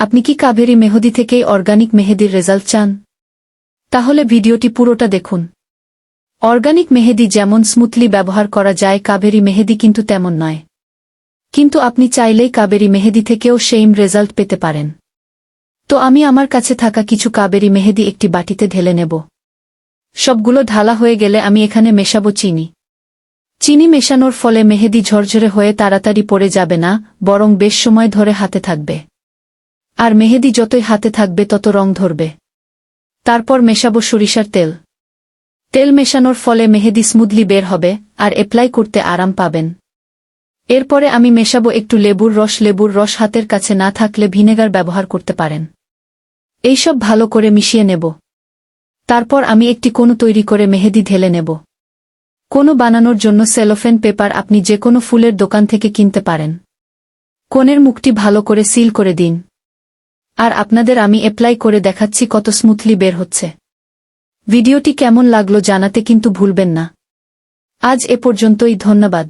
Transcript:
আপনি কি কাবেরী মেহেদি থেকেই অর্গানিক মেহেদির রেজাল্ট চান? তাহলে ভিডিওটি পুরোটা দেখুন। অর্গানিক মেহেদি যেমন স্মুথলি ব্যবহার করা যায় কাবেরী মেহেদি কিন্তু তেমন নয়। কিন্তু আপনি চাইলেই কাবেরী মেহেদি থেকেও সেইম রেজাল্ট পেতে পারেন। তো আমি আমার কাছে থাকা কিছু কাবেরি মেহেদি একটি বাটিতে ঢেলে নেব। সবগুলো ঢালা হয়ে গেলে আমি এখানে মেশাবো চিনি। চিনি মেশানোর ফলে মেহেদি ঝরঝরে হয়ে তাড়াতাড়ি পড়ে যাবে না, বরং বেশ সময় ধরে হাতে থাকবে। আর মেহেদি যতই হাতে থাকবে তত রং ধরবে। তারপর মেশাবো সরিষার তেল। তেল মেশানোর ফলে মেহেদি স্মুথলি বের হবে, আর অ্যাপ্লাই করতে আরাম পাবেন। এরপরে আমি মেশাবো একটু লেবুর রস লেবুর রস হাতের কাছে না থাকলে ভিনেগার ব্যবহার করতে পারেন। এইসব ভালো করে মিশিয়ে নেব। তারপর আমি একটি কোনো তৈরি করে মেহেদি ঢেলে নেব। কোনো বানানোর জন্য সেলোফেন পেপার আপনি যে কোনো ফুলের দোকান থেকে কিনতে পারেন। কোণের মুখটি ভালো করে সিল করে দিন। আর আপনাদের আমি অ্যাপ্লাই করে দেখাচ্ছি কত স্মুথলি বের হচ্ছে। ভিডিওটি কেমন লাগল জানাতে কিন্তু ভুলবেন না। আজ এ পর্যন্তই, ধন্যবাদ।